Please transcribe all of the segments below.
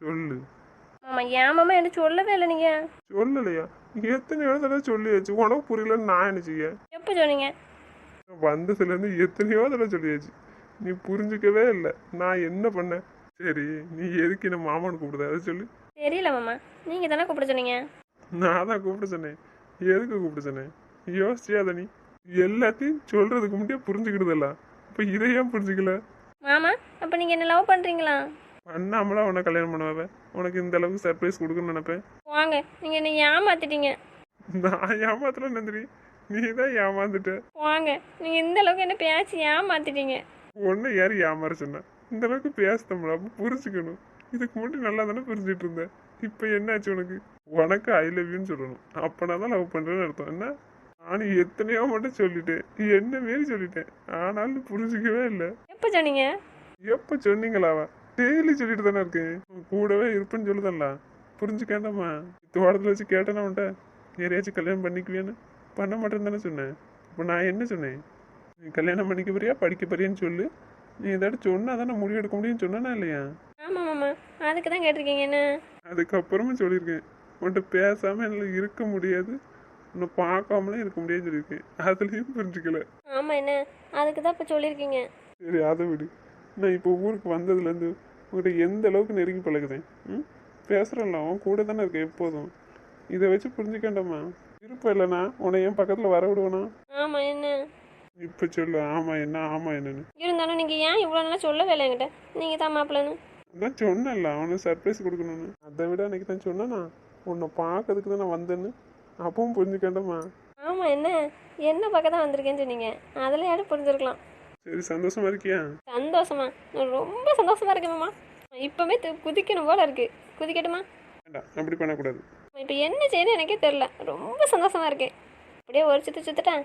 சொல்லு. மாமா ஏன் மாமா என்ன சொல்லவே இல்லை நீங்கள் சொல்லலையா? எத்தனையோ தடவை சொல்லியாச்சு? உனக்கு புரியலன்னு நான் என்ன செய்ய? எப்போ சொன்னீங்க? வந்ததுலேருந்து எத்தனையோ தடவை சொல்லியாச்சு. நீ புரிஞ்சுக்கவே இல்லை. நான் என்ன பண்ணேன்? சரி நீ எதுக்கு என்ன மாமான்னு கூப்பிடுத அதை சொல்லு. தெரியல மாமா. நீங்கள் தானே கூப்பிட சொன்னீங்க? நான் தான் கூப்பிட சொன்னேன். எதுக்கு கூப்பிட சொன்னேன்? யோசிச்சியாத நீ. எல்லாத்தையும் சொல்றதுக்கு முன்னாடியே புரிஞ்சுக்கிடுதல்ல இப்போ இதை ஏன் புரிஞ்சுக்கல? மாமா அப்போ நீங்கள் என்ன லவ் பண்ணுறீங்களா பண்ணாமலாம் உன்னை கல்யாணம் பண்ணுவாவே உனக்கு இந்த அளவுக்கு சர்ப்ரைஸ் கொடுக்கணும்னு நினைப்பேன். வாங்க நீங்கள் என்னை ஏமாத்திட்டீங்க. நான் ஏமாத்தல நந்திரி நீ தான் ஏமாந்துட்ட. வாங்க நீங்கள் இந்த அளவுக்கு என்ன பேசி ஏமாத்திட்டீங்க? உன்னை யார் ஏமாற சொன்னா? இந்த அளவுக்கு பேசத்தோம்ல அப்போ புரிஞ்சுக்கணும். இதுக்கு முன்னாடி நல்லா தானே புரிஞ்சிட்டு இருந்தேன் இப்போ என்னாச்சு உனக்கு? உனக்கு ஐ லவ் யூன்னு சொல்லணும். அப்பனா தான் லவ் பண்ணுறேன்னு அர்த்தம். என்ன? நானும் எத்தனையோ மட்டும் சொல்லிட்டேன். என்ன மாரி சொல்லிட்டேன்? ஆனாலும் புரிஞ்சுக்கவே இல்லை. எப்போ சொன்னீங்க? எப்போ சொன்னீங்களாவா? டெய்லி சொல்லிட்டு தானே இருக்கேன். கூடவே இருப்பேன்னு சொல்லுதல்ல. புரிஞ்சுக்கேண்டாமா? தோட்டத்தில் வச்சு கேட்டேனா உன்ட்ட? யாரையாச்சும் கல்யாணம் பண்ணிக்குவேன்னு பண்ண மாட்டேன்னு தானே சொன்னேன். இப்போ நான் என்ன சொன்னேன்? நீ கல்யாணம் பண்ணிக்க போறியா படிக்க போறியான்னு சொல்லு. நீ ஏதாட்டும் சொன்னா தானே முடிவு எடுக்க முடியும்னு சொன்னா இல்லையா? ஆமாம் மாமா. அதுக்கு தான் கேட்டிருக்கீங்க என்ன? அதுக்கப்புறமும் சொல்லியிருக்கேன். உன்கிட்ட பேசாமல் என்னால் இருக்க முடியாது. உன்னை பார்க்காமலே இருக்க முடியாதுன்னு சொல்லியிருக்கேன். அதுலேயும் புரிஞ்சுக்கல. ஆமாம் என்ன? அதுக்கு தான் இப்போ சொல்லியிருக்கீங்க. சரி அதை விடு. நான் இப்போ ஊருக்கு வந்ததுலேருந்து உங்கள்கிட்ட எந்த அளவுக்கு நெருங்கி பழகுதேன் ம்? பேசுகிறேன்ல அவன் கூட தானே இருக்கேன் எப்போதும். இதை வச்சு புரிஞ்சுக்கண்டாமா விருப்பம் இல்லைண்ணா உன்னை என் பக்கத்தில் வர விடுவேனா? ஆமாம் என்ன? இப்போ சொல்லு ஆமாம் என்ன ஆமாம் என்னன்னு. இருந்தாலும் நீங்கள் ஏன் இவ்வளோ நாளாக சொல்லவே இல்லை என்கிட்ட? நீங்கள் தான் மாப்பிள்ளன்னு. அதான் சொன்னேன்ல அவனுக்கு சர்ப்ரைஸ் கொடுக்கணும்னு. அதை விட அன்னைக்கு தான் சொன்னேனா உன்னை பார்க்கறதுக்கு தான் நான் வந்தேன்னு. அப்பவும் புரிஞ்சுக்கண்டாமா ஆமாம் என்ன? என்ன பக்கம் தான் வந்திருக்கேன்னு சொன்னீங்க. அதில் யாரும் புரிஞ்சிருக்கலாம். சரி சந்தோஷமா இருக்கியா? சந்தோஷமா. நான் ரொம்ப சந்தோஷமா இருக்கேன் மாமா. இப்போவே குதிக்கணும் போல இருக்கு. குதிக்கட்டுமா? வேண்டாம் அப்படி பண்ணக்கூடாது. இப்போ என்ன செய்யணும் எனக்கே தெரில ரொம்ப சந்தோஷமா இருக்கேன். அப்படியே ஒரு சுத்து சுத்துட்டேன்.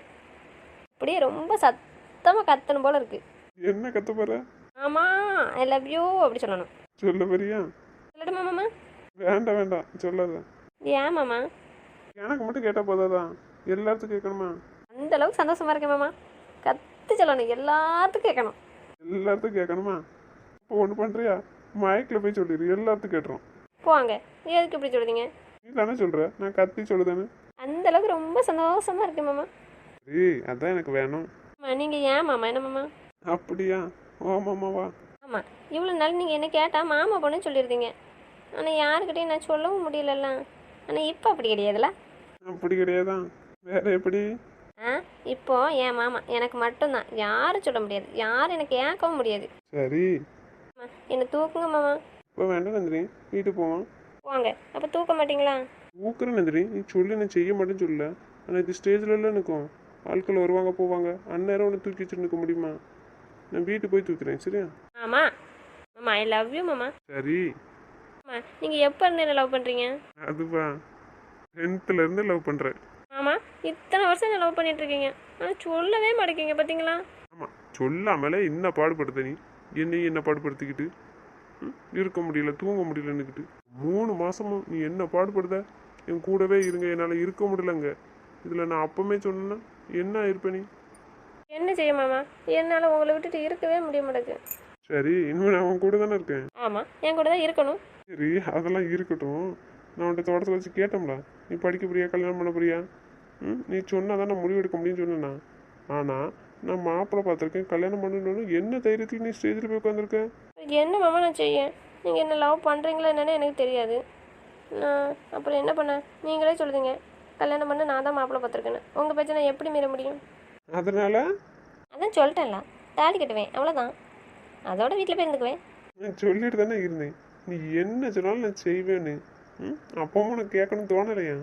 அப்படியே ரொம்ப சத்தமாக கத்தணும் போல இருக்கு. என்ன கத்த போற? ஆமாம் ஐ லவ் யூ அப்படி சொல்லணும். சொல்ல போறியா சொல்லட்டுமா மாமா? வேண்டாம் வேண்டாம் சொல்லாத. ஏன் மாமா? எனக்கு மட்டும் கேட்டால் போதாதான் எல்லாத்துக்கும் கேட்கணுமா? அந்த அளவுக்கு சந்தோஷமா இருக்கேன் மாமா. கத்து சொல்லணும் எல்லாத்துக்கும் கேட்கணும். எல்லாத்துக்கும் கேட்கணுமா? இப்போ ஒன்று பண்ணுறியா மைக்கில் போய் சொல்லிடு எல்லாத்துக்கும் கேட்டுரும். போவாங்க எதுக்கு இப்படி சொல்லுதீங்க? நீ தானே சொல்கிற நான் கத்தி சொல்லுதானே அந்த அளவுக்கு ரொம்ப சந்தோஷமா இருக்கேன் மாமா. ஏய் அதான் எனக்கு வேணும். அம்மா நீங்கள் ஏன் மாமா என்ன மாமா? அப்படியா? ஓமாம்மாவா ஆமாம் இவ்வளோ நாள் நீங்கள் என்ன கேட்டால் மாமா பொண்ணுன்னு சொல்லியிருந்தீங்க ஆனால் யாருக்கிட்டையும் நான் சொல்லவும் முடியலல்ல. ஆனால் இப்போ அப்படி கிடையாதுல்ல அப்படி கிடையாதான் வேற எப்படி? ஆ? இப்போ என் மாமா எனக்கு மட்டும்தான். யாரும் சொல்ல முடியாது. யாரும் எனக்கு ஏற்கவும் முடியாது. சரி. அம்மா என்னை தூக்குங்க மாமா. இப்போ வேண்டாம் நந்திரி வீட்டுக்கு போவான் போங்க. அப்போ தூக்க மாட்டீங்களா? ஊக்குற நந்திரி நீ சொல்லி நான் செய்ய மாட்டேன்னு சொல்லல. ஆனால் இது ஸ்டேஜில் எல்லாம் நிற்கும் ஆட்கள் வருவாங்க போவாங்க. அந்நேரம் ஒன்று தூக்கி வச்சுட்டு நிற்க முடியுமா? நான் வீட்டுக்கு போய் தூக்குறேன் சரியா? ஆமாம் மாமா ஐ லவ் யூ மாமா. சரி. அம்மா நீங்கள் எப்போ இருந்து என்ன லவ் பண்ணுறீங்க அதுவா. டென்த்தில் இருந்து லவ் பண்ணுறேன் இத்தனை வருஷம் என்ன லவ் பண்ணிகிட்ருக்கீங்க ஆனால் சொல்லவே மாட்டேங்கிங்க பார்த்தீங்களா ஆமாம் சொல்லாமலே என்ன பாடுபடுத்த நீ? என்னையும் என்ன பாடுபடுத்திக்கிட்டு? இருக்க முடியல தூங்க முடியலன்னுக்கிட்டு. மூணு மாசமும் நீ என்ன பாடுபடுத? என் கூடவே இருங்க என்னால் இருக்க முடியலங்க. இதில் நான் அப்பமே சொன்னேன்னா என்ன இருப்ப நீ? என்ன செய்ய மாமா? என்னால் உங்களை விட்டுட்டு இருக்கவே முடிய மாட்டேங்குது சரி இனிமே நான் அவன் கூட தானே இருக்கேன். ஆமாம் என் கூட தான் இருக்கணும். சரி அதெல்லாம் இருக்கட்டும். நான் உன்ட்ட தோட்டத்தில் வச்சு கேட்டோம்ல. நீ படிக்க போறியா கல்யாணம் பண்ண போறியா? ம் நீ சொன்னால் தான் நான் முடிவு எடுக்க முடியும்னு சொன்னேண்ணா ஆனால் நான் மாப்பிள்ளை பார்த்துருக்கேன் கல்யாணம் பண்ணணும்னு என்ன தைரியத்தில் நீ ஸ்டேஜில் போய் உட்காந்துருக்கேன் என்ன மாமா நான் செய்ய நீங்கள் என்ன லவ் பண்ணுறீங்களா என்னன்னு எனக்கு தெரியாது. நான் அப்புறம் என்ன பண்ண? நீங்களே சொல்லுதீங்க கல்யாணம் பண்ண நான் தான் மாப்பிள்ளை பார்த்துருக்கேன்னு. உங்கள் பேச்சை நான் எப்படி மீற முடியும்? அதனால்? அதான் சொல்லிட்டேன்ல. தாலி கட்டுவேன் அவ்வளோதான் அதோட வீட்டில் போய் இருந்துக்குவேன். நான் சொல்லிட்டு தானே இருந்தேன். நீ என்ன சொன்னாலும் நான் செய்வேன்னு. ம் அப்பவும் உனக்கு கேட்கணும் தோணலையா?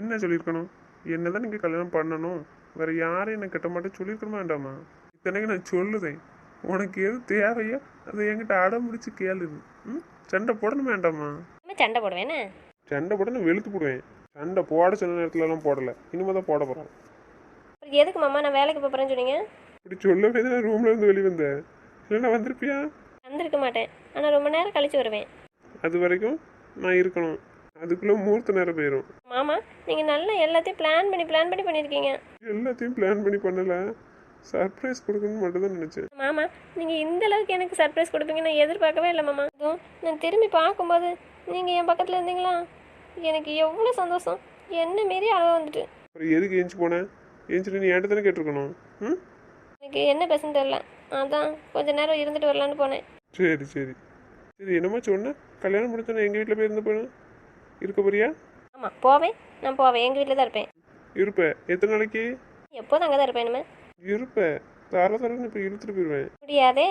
என்ன சொல்லியிருக்கணும்? என்ன தான் நீங்கள் கல்யாணம் பண்ணணும்? வேற யாரையும் நான் கட்ட மாட்டேன் சொல்லியிருக்கணுமா வேண்டாமா? இத்தனைக்கு நான் சொல்லுதேன். உனக்கு எது தேவையோ அதை என்கிட்ட அடம் பிடிச்சி கேளு ம்? சண்டை போடணும் வேண்டாமா? இனிமேல் சண்டை போடுவேனே சண்டை போட நான் வெளுத்து போடுவேன். சண்டை போட சொன்ன நேரத்துலலாம் போடலை. இனிமேல் தான் போட போகிறோம் அப்புறம் எதுக்கு மாமா நான் வேலைக்கு போகிறேன்னு சொன்னீங்க? இப்படி சொல்லவே தான் ரூம்ல இருந்து வெளியே வந்தேன். இல்லைன்னா வந்திருப்பியா? வந்திருக்க மாட்டேன். ஆனால் ரொம்ப நேரம் கழிச்சு வருவேன். அது வரைக்கும் நான் இருக்கணும். அதுக்குள்ளே மூர்த்த நேரம் போயிடும் மாமா நீங்கள் நல்லா எல்லாத்தையும் பிளான் பண்ணி பிளான் பண்ணி பண்ணியிருக்கீங்க எல்லாத்தையும் பிளான் பண்ணி பண்ணல. சர்ப்ரைஸ் கொடுக்கணும்னு மட்டும் தான் நினச்சேன். மாமா நீங்கள் இந்த அளவுக்கு எனக்கு சர்ப்ரைஸ் கொடுப்பீங்க நான் எதிர்பார்க்கவே இல்லை மாமா. அதுவும் நான் திரும்பி பார்க்கும்போது நீங்கள் என் பக்கத்தில் இருந்தீங்களா? எனக்கு எவ்வளோ சந்தோஷம். என்ன மீறி அளவு வந்துட்டு. அப்புறம் எதுக்கு ஏஞ்சி போனேன் ஏஞ்சிட்டு நீ என்கிட்ட தானே கேட்டிருக்கணும். ம்? எனக்கு என்ன பேசுன்னு தெரில அதான் கொஞ்ச நேரம் இருந்துட்டு வரலான்னு போனேன். சரி சரி. சரி என்னம்மா சொன்ன? கல்யாணம் முடிச்சோன்னே எங்கள் வீட்டில் போய் இருந்த போன? இருக்க போறியா? ஆமாம் போவேன். நான் போவேன் எங்கள் வீட்டில் தான் இருப்பேன். இருப்ப எத்தனை நாளைக்கு? எப்போதும் அங்கே தான் இருப்பேன் இனிமே. இருப்ப தர தரன்னு இப்போ இழுத்துட்டு போயிடுவேன் முடியாதே.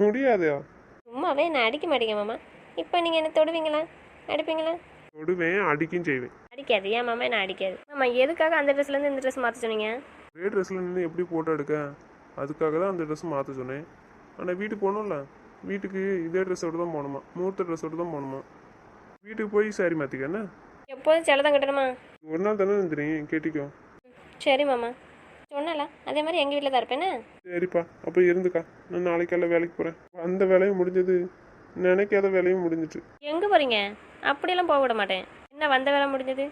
முடியாதா சும்மாவே நான் அடிக்க மாட்டேங்க மாமா. இப்போ நீங்கள் என்ன தொடுவீங்களா? அடிப்பீங்களா? தொடுவேன் அடிக்கும் செய்வேன். அடிக்காது. ஏன் மாமா நான் அடிக்காது. மாமா எதுக்காக அந்த ட்ரெஸ்லேருந்து இந்த ட்ரெஸ் மாற்ற சொன்னீங்க? ஒரே ட்ரெஸ்ஸில் நின்று எப்படி ஃபோட்டோ எடுக்க? அதுக்காக தான் அந்த ட்ரெஸ் மாற்ற சொன்னேன். ஆனால் வீட்டுக்கு போகணும்ல. வீட்டுக்கு இதே ட்ரெஸ்ஸோடு தான் போகணுமா? மூர்த்த ட்ரெஸ்ஸோடு தான் போகணுமா? வீட்டுக்கு போய் சாரி மாற்றிக்க என்ன? எப்போதும் செலை தான் கட்டணுமா? ஒரு நாள் தானே தெரியும் கேட்டிக்கோ. சரி மாமா. சொன்னல அதே மாதிரி எங்கள் வீட்டில் தான் இருப்பேனே சரிப்பா அப்போ இருந்துக்கா. நான் நாளைக்கு எல்லாம் வேலைக்கு போகிறேன் அந்த வேலையும் முடிஞ்சது நினைக்காத வேலையும் முடிஞ்சிட்டு எங்கே போகிறீங்க அப்படியெல்லாம் போக விட மாட்டேன். என்ன வந்த வேலை முடிஞ்சது?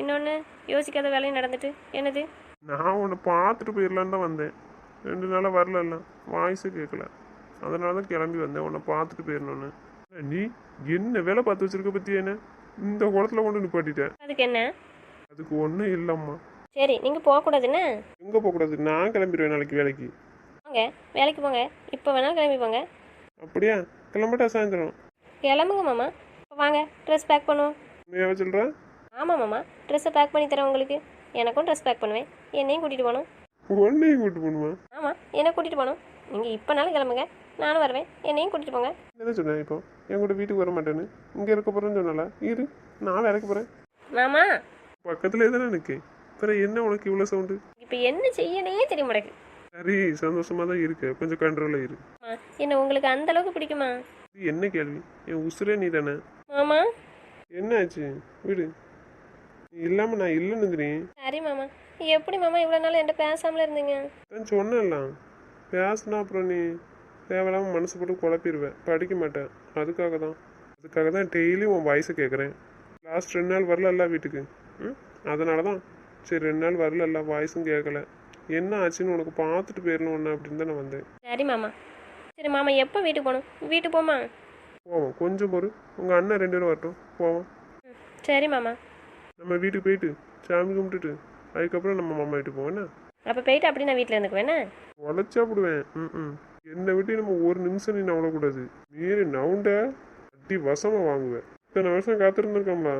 இன்னொன்று யோசிக்காத வேலையும் நடந்துட்டு என்னது? நான் உன்னை பார்த்துட்டு போயிடலான்னு தான் வந்தேன். ரெண்டு நாளாக வரல வாய்ஸு கேட்கல அதனால தான் கிளம்பி வந்தேன் உன்னை பார்த்துட்டு போயிடணுன்னு நீ என்ன வேலை பார்த்து வச்சிருக்க பற்றி என்ன? இந்த குளத்துல கொண்டு நிப்பாட்டிட்டேன். அதுக்கு என்ன? அதுக்கு ஒன்றும் இல்லைம்மா. சரி நீங்கள் போகக்கூடாதுன்னு எங்கே போகக்கூடாது நான் கிளம்பிடுவேன் நாளைக்கு வேலைக்கு. போங்க வேலைக்கு போங்க. இப்போ வேணாலும் கிளம்பி போங்க. அப்படியா? கிளம்பிட்டா சாயந்தரம். கிளம்புங்க மாமா. இப்போ வாங்க ட்ரெஸ் பேக் பண்ணுவோம். உண்மையாவே சொல்கிறேன் ஆமாம் மாமா ட்ரெஸ்ஸை பேக் பண்ணி தரேன் உங்களுக்கு. எனக்கும் ட்ரெஸ் பேக் பண்ணுவேன். என்னையும் கூட்டிகிட்டு போகணும். ஒன்றையும் கூட்டு போகணுமா? ஆமாம் என்னை கூட்டிகிட்டு போகணும். நீங்கள் இப்போனாலும் கிளம்புங்க. நானும் வருவேன். என்னையும் கூட்டிகிட்டு போங்க. என்ன சொன்னேன் இப்போ? என் கூட வீட்டுக்கு வர மாட்டேன்னு. இங்கே இருக்க போகிறேன்னு சொன்னல. இரு நான் வேலைக்கு போகிறேன் மாமா. பக்கத்துலேயே தானே நிற்கேன் அப்புறம் என்ன உனக்கு இவ்வளோ சவுண்டு இப்போ என்ன செய்யனே தெரிய மாட்டேங்குது சரி சந்தோஷமாக தான் இருக்கு. கொஞ்சம் கண்ட்ரோலில் இரு. ஆ, என்ன உங்களுக்கு அந்த அளவுக்கு பிடிக்குமா? இது என்ன கேள்வி? என் உசுரே நீ தானே. மாமா. என்னாச்சு? விடு. நீ இல்லாமல் நான் இல்லைன்னு தெரியும் சரி மாமா. எப்படி மாமா இவ்வளோ நாள் என்கிட்ட பேசாமல இருந்தீங்க? தான் சொன்னேன்லாம் பேசினா அப்புறம் நீ தேவையில்லாமல் மனசு போட்டு குழப்பிடுவேன். படிக்க மாட்டேன். அதுக்காக தான் அதுக்காக தான் டெய்லியும் உன் வயசை கேட்குறேன் லாஸ்ட் ரெண்டு நாள் வரலல்ல வீட்டுக்கு? ம்? அதனால தான் சரி ரெண்டு நாள் வரலல்ல வாய்ஸும் கேட்கல என்ன ஆச்சுன்னு உனக்கு பார்த்துட்டு போயிடணும் ஒன்று அப்படின்னு தான் நான் வந்தேன். சரி மாமா. சரி மாமா எப்போ வீட்டுக்கு போகணும்? வீட்டுக்கு போமா? போவோம். கொஞ்சம் பொறு. உங்கள் அண்ணன் ரெண்டு பேரும் வரட்டும். போவோம். சரி மாமா. நம்ம வீட்டுக்கு போயிட்டு சாமி கும்பிட்டுட்டு அதுக்கப்புறம் நம்ம மாமா வீட்டுக்கு போவோம் என்ன? அப்போ போயிட்டு அப்படி நான் வீட்டில் இருந்துக்குவேண்ணே உழைச்சா போடுவேன். ம் ம். என்னை விட்டு நம்ம ஒரு நிமிஷம் நீ நவளக்கூடாது மீறி நவுண்ட அடி வசமாக வாங்குவேன் இத்தனை வருஷம் காத்திருந்துருக்கோம்ல.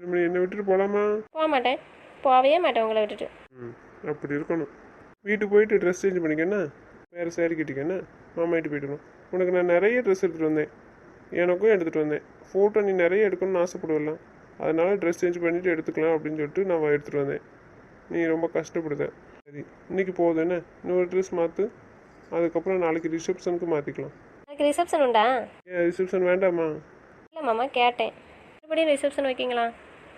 நம்ம என்னை விட்டுட்டு போகலாமா போக மாட்டேன். போகவே மாட்டேன் உங்களை விட்டுட்டு. ம் அப்படி இருக்கணும். வீட்டுக்கு போயிட்டு ட்ரெஸ் சேஞ்ச் பண்ணிக்கண்ணா வேறு சேரீ கட்டிக்கண்ணா மாமா வீட்டு போயிட்டுருவோம் உனக்கு நான் நிறைய ட்ரெஸ் எடுத்துகிட்டு வந்தேன். எனக்கும் எடுத்துகிட்டு வந்தேன். ஃபோட்டோ நீ நிறைய எடுக்கணும்னு ஆசைப்படுவல அதனால ட்ரெஸ் சேஞ்ச் பண்ணிவிட்டு எடுத்துக்கலாம் அப்படின்னு சொல்லிட்டு நான் எடுத்துகிட்டு வந்தேன். நீ ரொம்ப கஷ்டப்படுத. சரி இன்னைக்கு போதும் என்ன? இன்னொரு ட்ரெஸ் மாற்று அதுக்கப்புறம் நாளைக்கு ரிசப்ஷனுக்கு மாற்றிக்கலாம் அதுக்கு ரிசப்ஷன் உண்டா? ஏன் ரிசப்ஷன் வேண்டாமா? இல்லை மாமா கேட்டேன். மறுபடியும் ரிசப்ஷன் வைக்கிங்களா?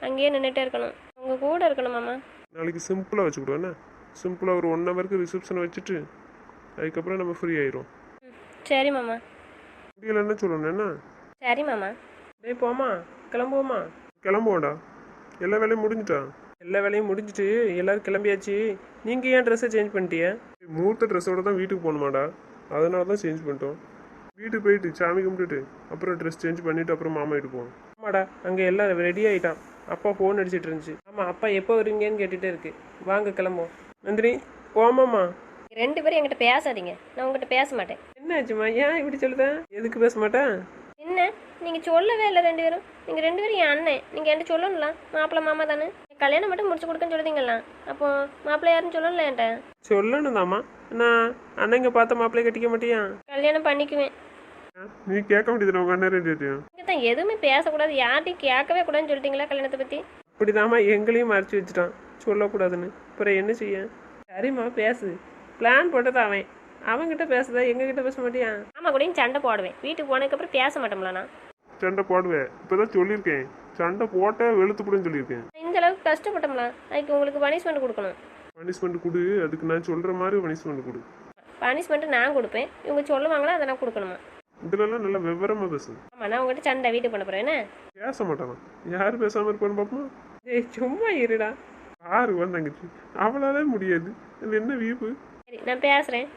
அங்கேயே நின்றுட்டே இருக்கணும். உங்கள் கூட இருக்கணும் மாமா. நாளைக்கு சிம்பிளாக வச்சுக்கிடுவோண்ணே சிம்பிளாக ஒரு ஒன் ஹவருக்கு ரிசப்ஷன் வச்சுட்டு அதுக்கப்புறம் நம்ம ஃப்ரீ ஆயிரும் சரி மாமா. முடியலன்னு சொல்லணும் என்ன? சரி மாமா. டேய் போமா கிளம்புவோமா கிளம்புவோடா எல்லா வேலையும் முடிஞ்சிட்டா? எல்லா வேலையும் முடிஞ்சிட்டு எல்லாரும் கிளம்பியாச்சு. நீங்கள் ஏன் ட்ரெஸ்ஸை சேஞ்ச் பண்ணிட்டிய மூர்த்த ட்ரெஸ்ஸோட தான் வீட்டுக்கு போகணுமாடா. அதனால தான் சேஞ்ச் பண்ணிட்டோம். வீட்டுக்கு போயிட்டு சாமி கும்பிட்டுட்டு அப்புறம் ட்ரெஸ் சேஞ்ச் பண்ணிட்டு அப்புறம் மாமா வீட்டுக்கு போவோம் ஆமாடா அங்கே எல்லாம் ரெடி ஆகிட்டான் அப்பா ஃபோன் அடிச்சிட்டு இருந்துச்சு. ஆமாம் அப்பா எப்போ வருவீங்கன்னு கேட்டுகிட்டே இருக்கு. வாங்க கிளம்புவோம். நந்தினி போமாம்மா ரெண்டு பேரும் என்கிட்ட பேசாதீங்க. நான் உங்ககிட்ட பேச மாட்டேன். என்னாச்சும்மா? ஏன் இப்படி சொல்லுதேன் எதுக்கு பேச மாட்டேன்? என்ன? நீங்கள் சொல்லவே இல்லை ரெண்டு பேரும். நீங்கள் ரெண்டு பேரும் என் அண்ணன். நீங்கள் என்கிட்ட சொல்லணும்ல? மாப்பிள்ளை மாமா தானே? கல்யாணம் மட்டும் முடிச்சு கொடுக்கன்னு சொல்லுதீங்களா அப்போ மாப்பிள்ளை யாருன்னு சொல்லல என்கிட்ட? சொல்லணும் தாம்மா நான் அண்ணங்க பார்த்த மாப்பிள்ளைய கட்டிக்க மாட்டியா? கல்யாணம் பண்ணிக்குவேன். நீ கேட்க வேண்டியது உங்கள் அண்ணன் ரெண்டு தான் எதுவுமே பேசக்கூடாது. யார்ட்டையும் கேட்கவே கூடாதுன்னு சொல்லிட்டீங்களா கல்யாணத்தை பற்றி அப்படிதாம்மா எங்களையும் மறைச்சி வச்சுட்டான். சொல்லக்கூடாதுன்னு. அப்புறம் என்ன செய்ய? சரிம்மா பேசு. பிளான் போட்டது அவன். அவன்கிட்ட பேசுதா? எங்ககிட்ட பேச மாட்டியா? ஆமாம் கூடயும் சண்டை போடுவேன். வீட்டுக்கு போனதுக்கப்புறம் பேச மாட்டோம்ல நான் சண்டை போடுவேன். இப்போ தான் சொல்லியிருக்கேன். சண்டை போட்ட வெளுத்துப்படும் சொல்லியிருக்கேன். இந்த அளவுக்கு கஷ்டப்பட்டோம்ல அதுக்கு உங்களுக்கு பனிஷ்மெண்ட் கொடுக்கணும். பனிஷ்மெண்ட் கொடு அதுக்கு நான் சொல்கிற மாதிரி பனிஷ்மெண்ட் கொடு. பனிஷ்மெண்ட்டு நான் கொடுப்பேன். இவங்க சொல்லுவாங்களா அதை நான் கொடுக்கணுமா? இதுலலாம் நல்லா விவரமாக பேசு. ஆமாம் நான் உங்கள்கிட்ட சண்டை வீட்டுக்கு பண்ண போகிறேன் என்ன? பேச மாட்டானா? யார் பேசாமல் இருப்பான்னு பார்ப்போம் ஏய் சும்மா இருடா. யாரு வந்தாங்கச்சு அவளாலே முடியாது. இது என்ன வீப்பு? சரி நான் பேசுகிறேன்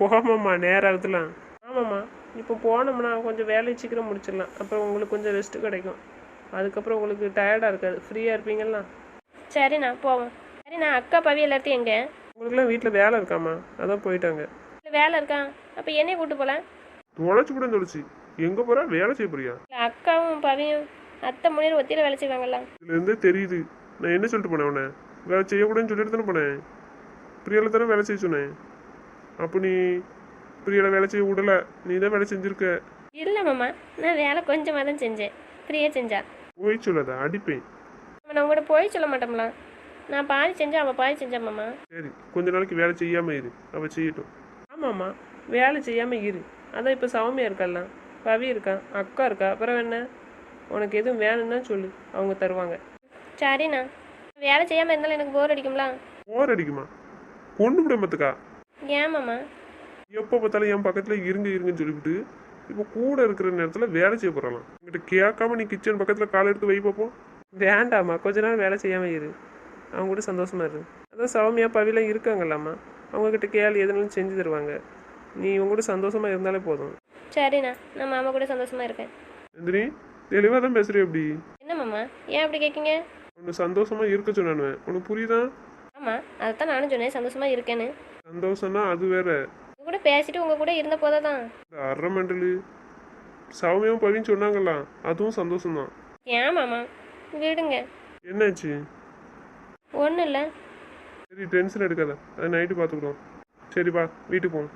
போமாம்மா நேரம் ஆகுதுலாம் ஆமாம்மா இப்போ போனோம்னா கொஞ்சம் வேலையை சீக்கிரம் முடிச்சிடலாம். அப்புறம் உங்களுக்கு கொஞ்சம் ரெஸ்ட் கிடைக்கும். அதுக்கப்புறம் உங்களுக்கு டயர்டாக இருக்காது. ஃப்ரீயாக இருப்பீங்களா சரிண்ணா போவோம். சரிண்ணா அக்கா பவி எல்லாத்தையும் எங்கே? உங்களுக்குலாம் வீட்டில் வேலை இருக்காம்மா. அதான் போயிட்டாங்க. இல்லை வேலை இருக்கான் அப்போ என்னைய கூட்டு போகலாம் தொலைச்சு கூட தொலைச்சி எங்கே போகிறா வேலை செய்ய போறியா? இல்லை அக்காவும் பவியும் அத்தை முனிவர் ஒத்தியில் வேலை செய்வாங்கல்ல. இதுல இருந்தே தெரியுது. நான் என்ன சொல்லிட்டு போனேன் உன்னை? வேலை செய்யக்கூடாதுன்னு சொல்லிட்டு தானே போனேன். பிரியால தானே வேலை செய்ய சொன்னேன். அப்போ நீ பிரியால வேலை செய்ய விடல. நீ தான் வேலை செஞ்சிருக்க. இல்லை மாமா நான் வேலை கொஞ்சமாக தான் செஞ்சேன். ஃப்ரீயாக செஞ்சா. போய் சொல்லாத அடிப்பேன். நான் உங்கள்கிட்ட போய் சொல்ல மாட்டோம்ல. நான் பாதி செஞ்சேன் அவள் பாதி செஞ்சா மாமா. சரி கொஞ்ச நாளைக்கு வேலை செய்யாம இரு. அவ செய்யட்டும். ஆமாம்மா வேலை செய்யாமல் இரு. அதான் இப்போ சௌமியா இருக்கலாம் பவி இருக்கா அக்கா இருக்கா அப்புறம் என்ன? உனக்கு எதுவும் வேணும்னா சொல்லு. அவங்க தருவாங்க. சரிண்ணா. வேலை செய்யாமல் இருந்தாலும் எனக்கு போர் அடிக்கும்ல. போர் அடிக்குமா? பொண்ணு விட மத்துக்கா? ஏன் மாமா? எப்போ பார்த்தாலும் என் பக்கத்துல இருங்க இருங்கன்னு சொல்லிவிட்டு இப்போ கூட இருக்கிற நேரத்துல வேலை செய்ய போறலாம் என்கிட்ட கேட்காம நீ கிச்சன் பக்கத்துல கால் எடுத்து வை பார்ப்போம் வேண்டாம்மா கொஞ்ச நாள் வேலை செய்யாமல் இரு. அவங்க கூட சந்தோஷமா இரு. அதான் சௌமியா பவிலாம் இருக்காங்கல்லாம்மா அவங்கக்கிட்ட கேள் எதுனாலும் செஞ்சு தருவாங்க. நீ இவங்க கூட சந்தோஷமா இருந்தாலே போதும். சரிண்ணா நான் மாமா கூட சந்தோஷமா இருக்கேன். நந்தினி தெளிவா தான் பேசுறிய அப்படி என்ன மாமா ஏன் அப்படி கேட்கீங்க? உன்னை சந்தோஷமா இருக்க சொன்னானுவேன் உனக்கு புரியுதா? ஆமாம் அதைத்தான் நானும் சொன்னேன் சந்தோஷமா இருக்கேன்னு. சந்தோஷம்னா அது வேற. உங்க கூட பேசிட்டு உங்க கூட இருந்த போதான் இந்த அரை மண்டலு சௌமியம் பவின்னு சொன்னாங்கல்ல அதுவும் சந்தோஷம்தான். ஏன் மாமா? விடுங்க. என்னாச்சு? ஒன்றும் இல்லை. சரி டென்ஷன் எடுக்காத. அது நைட்டு பார்த்துக்குறோம் சரிப்பா வீட்டுக்கு போவோம்.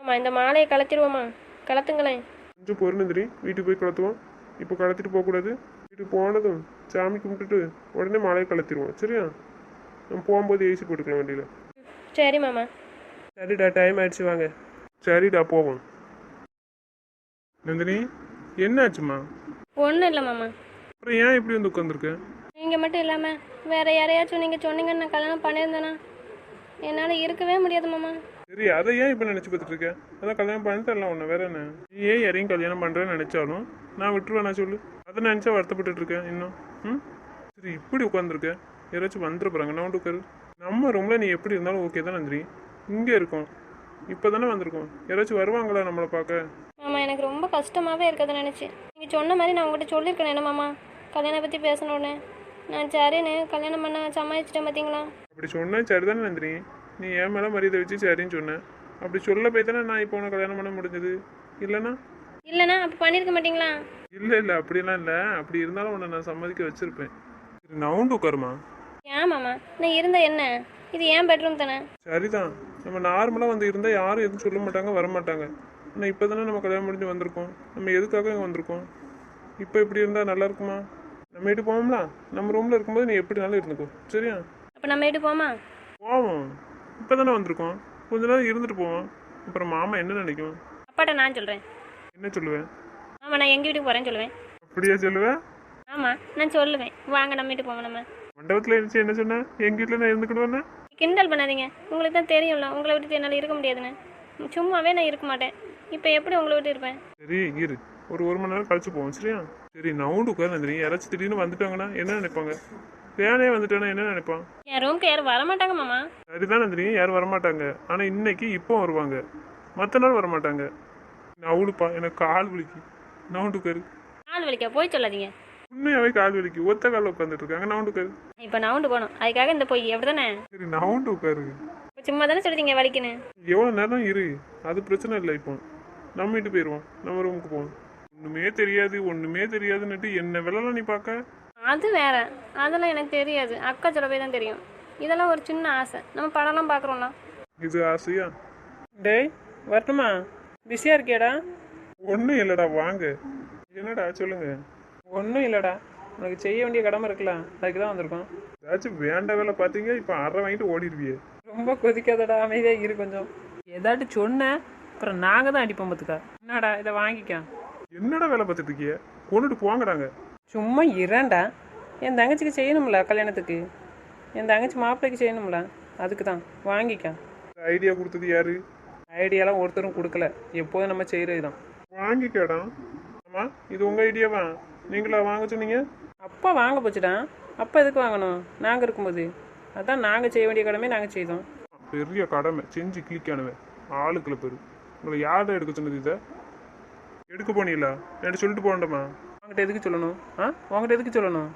ஆமாம் இந்த மாலையை கலத்திடுவோமா? கலத்துங்களேன். கொஞ்சம் பொருணுந்திரி வீட்டுக்கு போய் கலத்துவோம். இப்போ கலத்திட்டு போகக்கூடாது. வீட்டுக்கு போனதும் சாமி கும்பிட்டுட்டு உடனே மாலையை கலத்திடுவோம். சரியா? நம்ம போகும்போது ஏசி போட்டுக்கலாம் வண்டியில். சரி மாமா. சரிடா டைம் ஆயிடுச்சு வாங்க. சரிடா போவோம். நந்தினி என்னாச்சுமா ஒன்றும் இல்லை மாமா. அப்புறம் ஏன் இப்படி வந்து உட்காந்துருக்க? நீங்கள் மட்டும் இல்லாமல் வேற யாரையாச்சும் நீங்கள் சொன்னீங்கன்னு நான் கல்யாணம் பண்ணியிருந்தேனா? என்னால் இருக்கவே முடியாது மாமா. சரி அதை ஏன் இப்போ நினச்சி பார்த்துட்டு இருக்க? அதான் கல்யாணம் பண்ணிட்டலாம் உன்னை வேற என்ன? நீ ஏன் யாரையும் கல்யாணம் பண்ணுறேன்னு நினச்சாலும் நான் விட்டுருவேன் நான் சொல்லு. அதை நினச்சா வருத்தப்பட்டுட்டு இருக்கேன் இன்னும் ம்? சரி இப்படி உட்காந்துருக்க? யாராச்சும் வந்துட போகிறாங்க நான் உட்காரு. நம்ம ரூமில் நீ எப்படி இருந்தாலும் ஓகே தான் நந்திரி இங்கே இருக்கோம். இப்போ தானே வந்திருக்கோம். யாராச்சும் வருவாங்களா நம்மளை பார்க்க? மாமா எனக்கு ரொம்ப கஷ்டமாகவே இருக்கிறத நினச்சி. நீங்கள் சொன்ன மாதிரி நான் உங்கள்கிட்ட சொல்லியிருக்கேன் என்ன மாமா? கல்யாணம் பற்றி பேசணுன்னு நான் சரின்னு கல்யாணம் பண்ண சமாளிச்சிட்டேன் பார்த்தீங்களா அப்படி சொன்னேன் சரிதானே நந்திரி நீ என் மேலே மரியாதை வச்சு சரின்னு சொன்னேன் அப்படி சொல்ல போய் தானே நான் இப்போ உனக்கு கல்யாணம் பண்ண முடிஞ்சது. இல்லைன்னா? இல்லைண்ணா அப்போ பண்ணியிருக்க மாட்டீங்களா? இல்லை இல்லை. அப்படிலாம் இல்லை. அப்படி இருந்தாலும் உன்னை நான் சம்மதிக்க வச்சிருப்பேன். சரி நவுண்டு உட்காருமா? ஏன் மாமா? நான் இருந்த என்ன? இது ஏன் பெட்ரூம் தானே? சரிதான். நம்ம நார்மலாக வந்து இருந்தால் யாரும் எதுவும் சொல்ல மாட்டாங்க வர மாட்டாங்க. ஆனால் இப்போ தானே நம்ம கல்யாணம் முடிஞ்சு வந்திருக்கோம். நம்ம எதுக்காக இங்கே வந்திருக்கோம்? இப்போ இப்படி இருந்தால் நல்லா இருக்குமா? நம்ம வீட்டு போவோம்ல? நம்ம ரூமில் இருக்கும்போது நீ எப்படினாலும் இருந்துக்கோ. சரியா? அப்போ நம்ம வீட்டு போமா போவோம். இப்போ தானே வந்திருக்கோம். கொஞ்ச நேரம் இருந்துட்டு போவோம். அப்புறம் மாமா என்ன நினைக்கும்? அப்பாட்ட நான் சொல்கிறேன் என்ன சொல்லுவேன்? ஆமாம் நான் எங்கள் வீட்டுக்கு போகிறேன்னு சொல்லுவேன். அப்படியா சொல்லுவேன் ஆமாம் நான் சொல்லுவேன். வாங்க நம்ம வீட்டுக்கு போவோம் நம்ம. மண்டபத்தில் இருந்துச்சு என்ன சொன்னேன் எங்கள் வீட்டில் நான் இருந்துக்கிடுவேண்ணே கிண்டல் பண்ணாதீங்க. உங்களுக்கு தான் தெரியும்ல உங்களை விட்டுட்டு என்னால் இருக்க முடியாதுன்னு சும்மாவே நான் இருக்க மாட்டேன். இப்போ எப்படி உங்களை விட்டு இருப்பேன்? சரி இரு. ஒரு ஒரு மணி நேரம் கழிச்சு போவோம் சரியா? சரி நவுண்டு உட்கார் நந்தினி யாராச்சும் திடீர்னு வந்துட்டாங்கன்னா என்ன நினைப்பாங்க? வேலையே வந்துட்டானா என்ன நினைப்பான்? என் ரூம்க்கு யாரும் வர மாட்டாங்க மாமா. சரிதான் நந்தினி யாரும் வரமாட்டாங்க. ஆனால் இன்னைக்கு இப்போ வருவாங்க. மற்ற நாள் வரமாட்டாங்க. நவுளுப்பா எனக்கு கால் வலிக்கு. நவுண்டு உட்காரு. நாள் வலிக்க? போய் சொல்லாதீங்க. உண்மையாவே கால் வலிக்கு. ஒத்த காலில் உட்காந்துட்டு இருக்காங்க நவுண்டு உட்காரு. இப்போ நவுண்டு போகணும். அதுக்காக இந்த பொய் அப்படி தானே? சரி நவுண்டு உட்காரு. இப்போ சும்மா தானே சொல்லிட்டீங்க வலிக்குன்னு? எவ்வளோ நேரம் இரு. அது பிரச்சனை இல்லை இப்போ. நம்ம வீட்டு போயிடுவோம் நம்ம ரூமுக்கு போவோம். ஒன்றுமே தெரியாது ஒன்றுமே தெரியாதுன்னுட்டு என்ன வேலைலாம் நீ பார்க்க? அது வேற. அதெல்லாம் எனக்கு தெரியாது. அக்கா சொல்ல போய் தான் தெரியும். இதெல்லாம் ஒரு சின்ன ஆசை. நம்ம படம்லாம் பார்க்குறோம்ல. இது ஆசையா? டேய் வரட்டுமா? பிஸியாக இருக்கியாடா? ஒன்றும் இல்லைடா வாங்க. என்னடா சொல்லுங்க. ஒன்றும் இல்லைடா. உனக்கு செய்ய வேண்டிய கடமை இருக்கலாம் அதுக்கு தான் வந்திருக்கோம். ஏதாச்சும் வேண்ட வேலை பார்த்தீங்க இப்போ அரை வாங்கிட்டு ஓடிடுவியே. ரொம்ப கொதிக்காதடா அமைதியாக இரு கொஞ்சம். ஏதாட்டு சொன்னேன் அப்புறம் நாங்கள் தான் அடிப்போம் பார்த்துக்கா என்னடா இதை வாங்கிக்க. என்னடா வேலை பார்த்துட்டு இருக்கிய? கொண்டுட்டு போங்கடாங்க. சும்மா இரண்டா என் தங்கச்சிக்கு செய்யணும்ல கல்யாணத்துக்கு. என் தங்கச்சி மாப்பிள்ளைக்கு செய்யணும்ல அதுக்கு தான். வாங்கிக்க. ஐடியா கொடுத்தது யாரு? ஐடியாலாம் ஒருத்தரும் கொடுக்கல. எப்போதும் நம்ம செய்கிறது தான் வாங்கிக்கடா. ஆமா இது உங்க ஐடியாவா? நீங்களா வாங்க சொன்னீங்க? அப்பா வாங்க போச்சுடா. அப்பா எதுக்கு வாங்கணும்? நாங்கள் இருக்கும்போது. அதான் நாங்கள் செய்ய வேண்டிய கடமை நாங்கள் செய்தோம். பெரிய கடமை. செஞ்சு கிளிக்கானுவேன் ஆளுக்குள்ள பேரு. உங்களை யார்தான் எடுக்க சொன்னது இதை? எடுக்க போனீங்களா? என்கிட்ட சொல்லிட்டு போகண்டமா உங்ககிட்ட எதுக்கு சொல்லணும்? ஆ? உங்ககிட்ட எதுக்கு சொல்லணும்?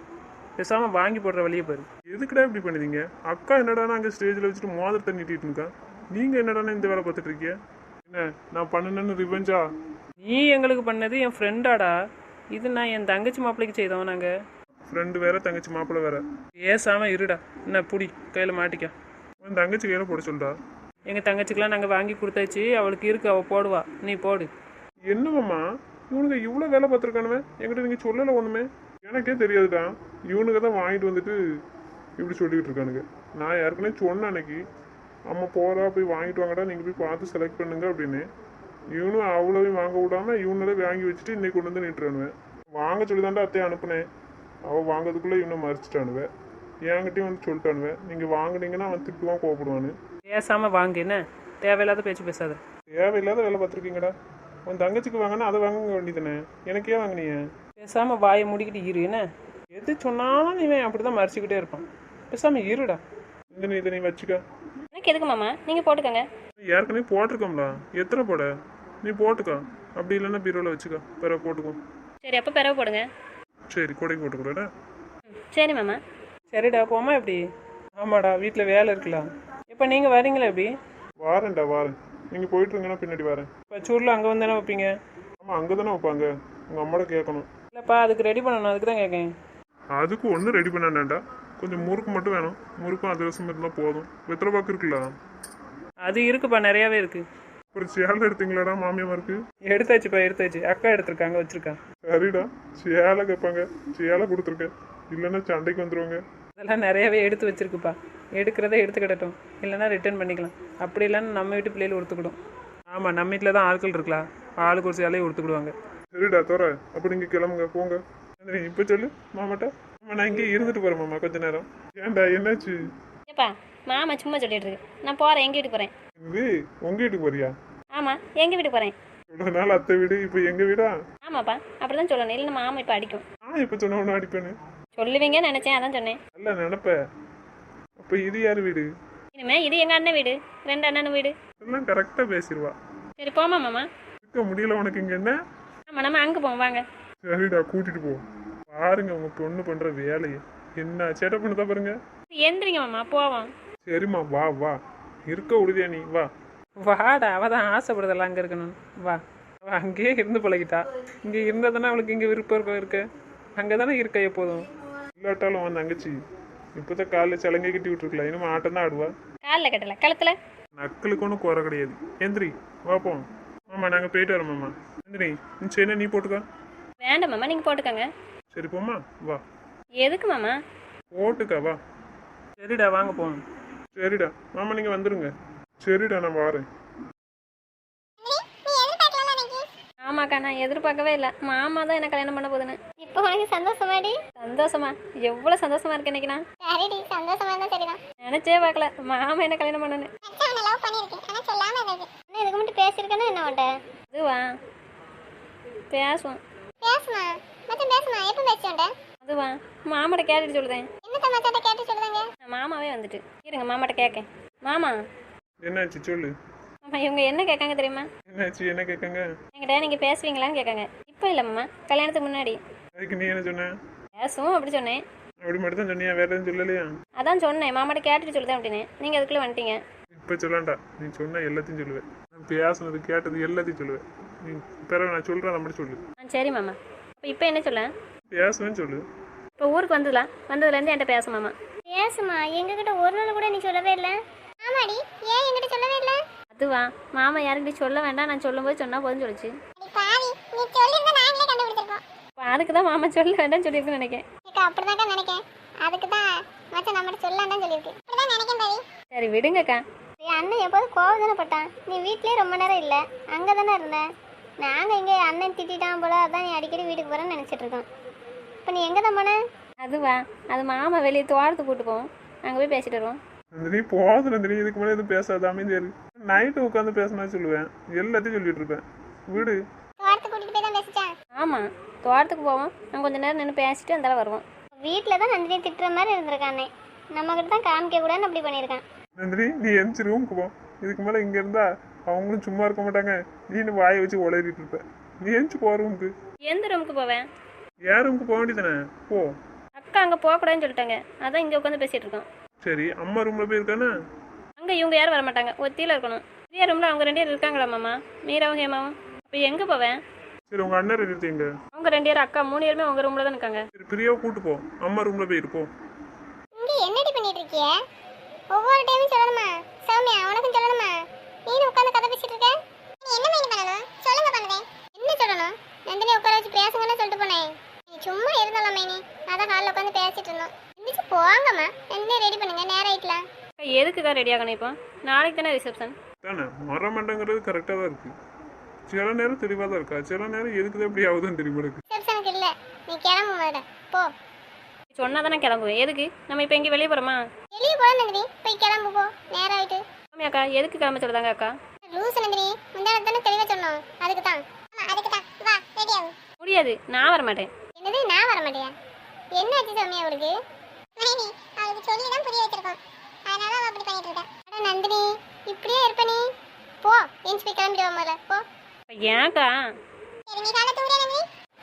பேசாமல் வாங்கி போடுற வழியை பாரு. எதுக்குடா இப்படி பண்ணுவீங்க அக்கா என்னடானா அங்கே ஸ்டேஜில் வச்சுட்டு மோதிரத்தை நீட்டிட்டு இருக்கா? நீங்கள் என்னடானா இந்த வேலை பார்த்துட்டு இருக்கீங்க? என்ன நான் பண்ணுனேன்னு ரிவெஞ்சா நீ எங்களுக்கு பண்ணது என் ஃப்ரெண்டாடா இது நான் என் தங்கச்சி மாப்பிள்ளைக்கு செய்தோம் நாங்கள் ஃப்ரெண்டு வேற தங்கச்சி மாப்பிள்ளை வேற. பேசாமல் இருடா. என்ன புடி கையில் மாட்டிக்க. உன் தங்கச்சி கையில் போட சொல்றா. எங்கள் தங்கச்சிக்கெலாம் நாங்கள் வாங்கி கொடுத்தாச்சு. அவளுக்கு இருக்கு அவள் போடுவா. நீ போடு. என்னமாம்மா இவனுங்க இவ்வளோ வேலை பார்த்துருக்கானுவே என்கிட்ட நீங்கள் சொல்லலை ஒன்றுமே எனக்கே தெரியாதுடா. இவனுங்க தான் வாங்கிட்டு வந்துட்டு இப்படி சொல்லிட்டு இருக்கானுங்க. நான் ஏற்கனவே சொன்னேன் அன்னைக்கு. அம்மா போகிறா போய் வாங்கிட்டு வாங்கடா. நீங்கள் போய் பார்த்து செலக்ட் பண்ணுங்க அப்படின்னு. இவனும் அவ்வளோவையும் வாங்க விடாம இவனோட வாங்கி வச்சுட்டு இன்னைக்கு கொண்டு வந்து நிட்டுறானுவேன் வாங்க சொல்லி தாண்டா அத்தையை அனுப்புனேன். அவள் வாங்கிறதுக்குள்ளே இவனை மறைச்சிட்டானுவேன் என்கிட்டயும் வந்து சொல்லிட்டானுவேன் நீங்கள் வாங்குனீங்கன்னா அவன் திட்டுவான் கோவப்படுவான்னு பேசாமல் வாங்கு என்ன? தேவையில்லாத பேச்சு பேசாத. தேவையில்லாத வேலை பார்த்துருக்கீங்கடா. உன் தங்கச்சிக்கு வாங்கினா அதை வாங்க வேண்டியதானே எனக்கே வாங்கினீங்க பேசாமல் வாயை மூடிக்கிட்டு இரு என்ன? எது சொன்னாலும் இவன் அப்படி தான் மறைச்சிக்கிட்டே இருப்பான். பேசாமல் இருடா. இந்த நீ இதை நீ வச்சுக்க. எனக்கு எதுக்கு மாமா? நீங்கள் போட்டுக்கோங்க. ஏற்கனவே போட்டிருக்கோம்ல. எத்தனை போட? நீ போட்டுக்கோ. அப்படி இல்லைன்னா பீரோவில் வச்சுக்கோ. பிறகு போட்டுக்கோ. சரி அப்போ பிறகு போடுங்க. சரி கொடைக்கு போட்டுக்கூடா ம், சரி மாமா. சரிடா போமா எப்படி? ஆமாடா வீட்டில் வேலை இருக்கலாம் இப்போ நீங்கள் வரீங்களா எப்படி? வாரேன்டா வாரேன். நீங்கள் போயிட்டு இருங்கன்னா பின்னாடி வரேன். இப்போ சூரில் அங்கே வந்து தானே வைப்பீங்க? ஆமாம் அங்கே தானே வைப்பாங்க. உங்கள் அம்மாட கேட்கணும். இல்லைப்பா அதுக்கு ரெடி பண்ணணும். அதுக்கு தான் கேட்கேன். அதுக்கு ஒன்றும் ரெடி பண்ணாண்டா கொஞ்சம் முறுக்கு மட்டும் வேணும். முறுக்கும் அதிரசம் இருந்தால் போதும். வெத்தலை பாக்கு இருக்குல்ல? அது இருக்குப்பா நிறையாவே இருக்குது ஒரு சேலை எடுத்தீங்களாடா மாமியாருக்கு எடுத்தாச்சுப்பா எடுத்தாச்சு அக்கா எடுத்திருக்காங்க வச்சுருக்காங்க சரிடா. சேலை கேட்பாங்க. சேலை கொடுத்துருக்கேன். இல்லைன்னா சண்டைக்கு வந்துருவாங்க. அதெல்லாம் நிறையாவே எடுத்து வச்சிருக்குப்பா. எடுக்கிறத எடுத்துக்கிடட்டும். இல்லைன்னா ரிட்டர்ன் பண்ணிக்கலாம். அப்படி இல்லைன்னா நம்ம வீட்டு பிள்ளைகள் ஒத்துக்கிடும். ஆமாம் நம்ம வீட்டில் தான் ஆட்கள் இருக்கலாம். ஆளுக்கு ஒரு சேலையை ஒத்துக்கிடுவாங்க. சரிடா தோற. அப்போ நீங்கள் கிளம்புங்க போங்க. இப்போ சொல்லு மாமாட்ட? ஆமா நான் இங்கே இருந்துட்டு போகிறேன் மாமா. கொஞ்ச நேரம். ஏன்டா என்னாச்சு? ஏப்பா மாமா சும்மா சொல்லிட்டு இருக்கு. நான் போகிறேன் எங்கள் வீட்டுக்கு போகிறேன் இது உங்கள் வீட்டுக்கு போறியா? ஆமாம் எங்கள் வீட்டுக்கு போகிறேன் இவ்வளோ நாள் அத்தை வீடு? இப்போ எங்கள் வீடா? ஆமாப்பா அப்படி தான் சொல்லணும். இல்லை மாமா இப்போ அடிக்கும். நான் இப்போ சொன்ன ஒன்று அடிப்பேன்னு? சொல்லுவீங்கன்னு நினச்சேன் அதான் சொன்னேன். நல்லா நினப்ப. அப்போ இது யார் வீடு? இனிமே இது எங்கள் அண்ணன் வீடு. ரெண்டு அண்ணன் வீடு. எல்லாம் கரெக்டாக பேசிடுவா சரி போமா மாமா. இருக்க முடியல உனக்கு இங்கே என்ன? ஆமாம் நம்ம அங்கே போவோம் வாங்க. சரிடா கூட்டிட்டு போ. பாருங்க உங்க பொண்ணு பண்ற வேலையை. என்ன சேட்டை பண்ணுதா பாருங்க. எந்திரிங்க மாமா போவோம். சரிம்மா வா வா. இருக்க உறுதியா நீ வா. வாடா அவள் தான் ஆசைப்படுதல்ல அங்கே இருக்கணும் வா. அவள் அங்கேயே இருந்து பழகிட்டா. இங்கே இருந்தால் தானே அவளுக்கு இங்கே விருப்பம் இருக்க இருக்கு. அங்கே தானே இருக்க எப்போதும் இல்லாட்டாலும் உன் தங்கச்சி இப்போதான் காலைல சலங்கை கட்டி விட்டுருக்கலாம் இனிமே ஆட்டம் தான் ஆடுவா. காலில் கட்டல கழுத்தில்? நக்களுக்கு ஒன்றும் குறை கிடையாது. எந்திரி வாப்போம் ஆமா நாங்கள் போயிட்டு வரோம் மாமா. எந்திரி நீ சரி நீ போட்டுக்கா. வேண்டாம் மாமா நீங்கள் போட்டுக்கோங்க. சரி போம்மா. வா. எதுக்கு மாமா? போட்டுக்கா வா. சரிடா வாங்க போவோம். சரிடா. மாமா நீங்கள் வந்துருங்க. சரிடா நான் வாரேன். ஆமாக்கா நான் எதிர்பார்க்கவே இல்லை. மாமா தான் என்ன கல்யாணம் பண்ண போகுதுன்னு இப்போ உனக்கு சந்தோஷமாடி? சந்தோஷமா? எவ்வளோ சந்தோஷமா இருக்கு இன்னைக்கு நான்? சரிடி சந்தோஷமா இருந்தா சரிதான். நினச்சே பார்க்கல. மாமா என்ன கல்யாணம் பண்ணனு லவ் பண்ணிருக்கேன் ஆனா சொல்லாம என்ன இதுக்கு மட்டும் பேசியிருக்கேன்னா என்ன உன்ட்ட? அதுவா பேசுவோம். பேசுமா? மச்சான் பேசுமா? எப்போ பேசுவேன்ட்ட அதுவா? மாமாட்ட கேட்டுட்டு சொல்லுதேன் என்னத்த மச்சாட்ட கேட்டு சொல்லுதாங்க? மாமாவே வந்துட்டு. இருங்க மாமாட்ட கேட்கேன் மாமா என்னாச்சு சொல்லு? மாமா இவங்க என்ன கேட்காங்க தெரியுமா? என்னாச்சு என்ன கேட்காங்க? என்கிட்ட நீங்கள் பேசுவீங்களான்னு கேட்காங்க. இப்போ இல்லை மாமா கல்யாணத்துக்கு முன்னாடி. அதுக்கு நீ என்ன சொன்ன? பேசுவோம் அப்படி சொன்னேன். அப்படி மட்டும் தான் சொன்னியா வேற எதுவும் சொல்லலையா? அதான் சொன்னேன் மாமாட்ட கேட்டுட்டு சொல்லுதேன் அப்படின்னு நீங்கள் அதுக்குள்ளே வந்துட்டீங்க. இப்போ சொல்லாண்டா நீ சொன்ன எல்லாத்தையும் சொல்லுவேன். நான் பேசுனது கேட்டது எல்லாத்தையும் சொல்லுவேன். நீ பிறகு நான் சொல்கிறேன் அதை மட்டும் சொல்லு. ஆ சரி மாமா. இப்போ இப்போ என்ன சொல்ல? பேசுவேன்னு சொல்லு. இப்போ ஊருக்கு வந்ததுலாம் வந்ததுலேருந்து என்கிட்ட பேச மாமா. பேசுமா எங்ககிட்ட ஒரு நாள் கூட நீ சொல்லவே இல்லை. ஆமாடி ஏன் என்கிட்ட சொல்லவே இல்லை? அதுவா மாமா யாருக்கிட்டையும் சொல்ல வேண்டாம் நான் சொல்லும்போது சொன்னால் போதும் சொல்லிச்சு. பாவி நீ சொல்லியிருந்தா நாங்களே கண்டுபிடிச்சிருப்போம். அதுக்கு தான் மாமா சொல்ல வேண்டாம்னு சொல்லியிருக்குன்னு நினைக்கிறேன் எனக்கு அப்படிதான்க்கா நினைக்கேன். அதுக்கு தான் மச்சான் நம்மகிட்ட சொல்லாண்டான்னு சொல்லியிருக்கு. அப்படிதான் நினைக்கேன் பாவி. சரி விடுங்கக்கா. என் அண்ணன் எப்போதும் கோவம் தானே பட்டான். நீ வீட்லயே ரொம்ப நேரம் இல்லை. அங்கே தானே இருந்தேன் நாங்கள் இங்கே அண்ணன் திட்டான் போல அதான் நீ அடிக்கடி வீட்டுக்கு போகிறேன்னு நினச்சிட்டு இருக்கோம் இப்போ நீ எங்கே தான் போன அதுவா அது மாமா வெளியே தோட்டத்துக்கு கூட்டு போவோம். அங்கே போய் பேசிட்டு வருவோம். நந்தினி போதும் நந்தினி இதுக்கு மேலே எதுவும் பேசாத அமைதியாரு நைட்டு உட்காந்து பேசினா சொல்லுவேன். எல்லாத்தையும் சொல்லிட்டு இருப்பேன். வீடு. ஆமாம் தோட்டத்துக்கு போவோம். நான் கொஞ்ச நேரம் நின்று பேசிட்டு அந்த வருவோம். வீட்டில் தான் நந்தினி திட்டுற மாதிரி இருந்திருக்கானே. நம்மக்கிட்ட தான் காமிக்க கூடாதுன்னு அப்படி பண்ணியிருக்கான். நந்தினி நீ எந்திரிச்சு ரூமுக்கு போ. இதுக்கு மேலே இங்கே இருந்தா அவங்களும் சும்மா இருக்க மாட்டாங்க. நீ வாயை வச்சு உளறிட்டு இருப்ப. நீ எந்திச்சு போ ரூமுக்கு எந்த ரூமுக்கு போவேன்? ஏன் ரூமுக்கு போக வேண்டியதானே போ. அக்கா அங்கே போகக்கூடாதுன்னு சொல்லிட்டாங்க. அதான் இங்கே உட்காந்து பேசிகிட்டு இருக்கோம் சரி அம்மா ரூமில் போய் இருக்கானே? அங்கே இவங்க யாரும் வர மாட்டாங்க ஒத்தியில் இருக்கணும். பெரிய ரூமில் அவங்க ரெண்டு பேர் இருக்காங்களா மாமா? மீராவும் ஹேமாவும்? இப்போ எங்கே போவேன்? சரி உங்கள் அண்ணன் இருக்கீங்க அவங்க ரெண்டு பேரும் அக்கா மூணு பேருமே உங்கள் ரூமில் தான் இருக்காங்க. சரி பிரியாவை கூட்டு போ. அம்மா ரூமில் போய் இருப்போம் இங்க என்னடி பண்ணிட்டு இருக்கிய? ஒவ்வொரு டைமும் சொல்லணுமா? சௌமியா உனக்கும் சொல்லணுமா? நீனும் உட்காந்து கதை பேசிட்டு இருக்க? நீ என்ன மைண்ட் பண்ணணும்? சொல்லுங்க பண்ணுவேன் என்ன சொல்லணும்? நந்தினி உட்கார வச்சு பேசுங்கன்னு சொல்லிட்டு போனேன். நீ சும்மா இருந்தாலும் மைனி அதான் ஹாலில் உட்காந்து பேசிட்டு இருந்தோம். எந்திரிச்சு போங்கம்மா என்ன ரெடி பண்ணுங்க? நேரம் ஆயிட்டலாம். எதுக்குக்கா ரெடி ஆகணும் இப்போ? நாளைக்கு தானே ரிசப்ஷன் தானே மரமண்டங்கிறது கரெக்டாக தான் இருக்கு. சில நேரம் தெளிவாக தான் இருக்கா? சில நேரம் எதுக்கு தான் இப்படி ஆகுதுன்னு தெரியுமா எனக்கு. ரிசப்ஷனுக்கு இல்லை. நீ கிளம்பு முதல்ல. போ. சொன்னால் தானே கிளம்புவேன். எதுக்கு? நம்ம இப்போ எங்கே வெளியே போகிறோமா வெளியே போல நந்தினி. போய் கிளம்பு போ. நேரம் ஆயிட்டு. ஆமாம் அக்கா. எதுக்கு கிளம்ப சொல்லுதாங்க அக்கா? லூஸ் நந்தினி. முந்தான தானே தெளிவாக சொன்னோம். அதுக்கு தான். அதுக்கு தான். வா ரெடி ஆகும் முடியாது. நான் வர மாட்டேன் என்னது? நான் வர மாட்டேயா என்ன ஆச்சு சௌமியா அவளுக்கு? மைனி அவளுக்கு சொல்லி தான் புரிய வச்சிருக்கோம். அதனால அவ அப்படி பண்ணிட்டு இருக்கா. அட நந்தினி இப்படியே இருப்ப நீ. போ எஞ்சி போய் கிளம்பிடுவா முதல்ல. போ. ஏன்க்கா சரி நீ காலை தூங்குறியா நந்தினி?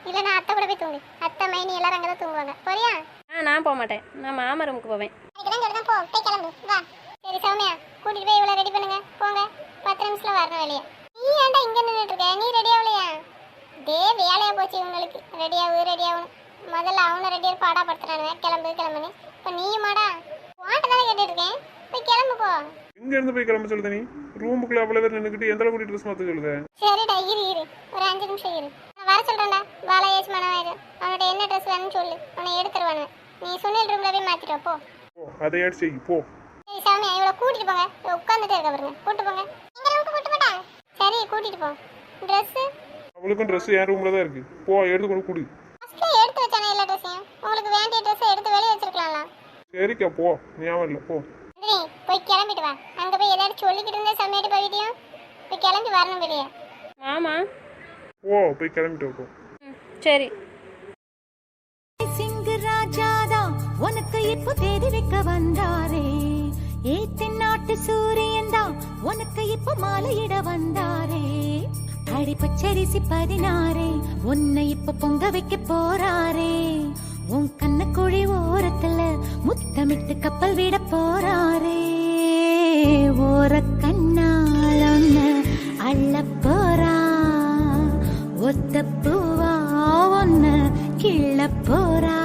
இல்ல நான் அத்தை கூட போய் தூங்கு. அத்தை மைனி எல்லாரும் அங்கே தான் தூங்குவாங்க. போறியா? ஆ நான் போக மாட்டேன். நான் மாமா ரூமுக்கு போவேன். அதுக்கு தான் சொல்றேன் போ. போய் கிளம்பு. வா. சரி சௌமியா கூட்டிட்டு போய் இவ்வளோ ரெடி பண்ணுங்க. போங்க. பத்து நிமிஷத்துல வரணும் வெளியே நீ ஏன்டா இங்க நின்றுட்டு இருக்க? நீ ரெடி ஆகலையா? டே வேலையா போச்சு இவங்களுக்கு. ரெடி ஆகு ரெடி ஆகணும் முதல்ல அவனை ரெடி பாடா படுத்துறானுங்க கிளம்பு கிளம்புன்னு. இப்போ நீயுமாடா வாட்ட தானே கேட்டுட்டு இருக்கேன் போய் கிளம்பு போ. இங்க இருந்து போய் கிளம்ப சொல்லுத நீ? ரூமுக்குள்ள அவ்வளோ பேர் நின்றுக்கிட்டு எந்த அளவுக்கு ட்ரெஸ் மாற்ற சொல்லுத? சரிடா இரு இரு. ஒரு அஞ்சு நிமிஷம் இரு. நான் வர சொல்றேன்டா. பாலாயேஷ் மனவாயிரு அவனோட என்ன ட்ரெஸ் வேணும்னு சொல்லு. அவனை எடுத்துருவானு நீ சுனில் ரூம்ல போய் மாத்திட்டு போ. போ அதையாடு செய் போ. சரி சாமி இவளை கூட்டிட்டு போங்க. உட்காந்துட்டே இருக்க பாருங்க. கூட்டு போங்க. எங்க ரூமுக்கு கூட்டு போட்டா சரி கூட்டிட்டு போ. Dress? அவளுக்கும் ட்ரெஸ் என் ரூமில் தான் இருக்கு. போ எடுத்து கொண்டு கொடு ஃபர்ஸ்ட்ல எடுத்து வச்சானே எல்லா ட்ரெஸ்ஸையும் வேண்டிய ட்ரெஸ் எடுத்து வெளியே வச்சிருக்கலாம்ல. சரிக்கா போ. ஞாபகம் இல்லை போ. நந்தினி போய் கிளம்பிட்டு வா. அங்க போய் ஏதாவது சொல்லிக்கிட்டு இருந்தே சமையட்டு போயிட்டியும் போய் கிளம்பி வரணும் வெளியே. ஆமா போ போய் கிளம்பிட்டு வா, போ. ம் சரி. சிங்கு ராஜாதா உனக்கு இப்போ தேதி வைக்க வந்தாரே. ஏ தென்னாட்டு சூரியன் தான் உனக்கு இப்போ மாலையிட வந்தாரே. அடி பச்சரிசி பதினாரே உன்னை இப்ப பொங்க வைக்க போறாரே. உன் கண்ண குழி ஓரத்துல முத்தமிட்டு கப்பல் விட போறாரே. ஓர கண்ணால் அள்ள போறா. ஒத்த பூவா ஒன்ன கிள்ள போறா.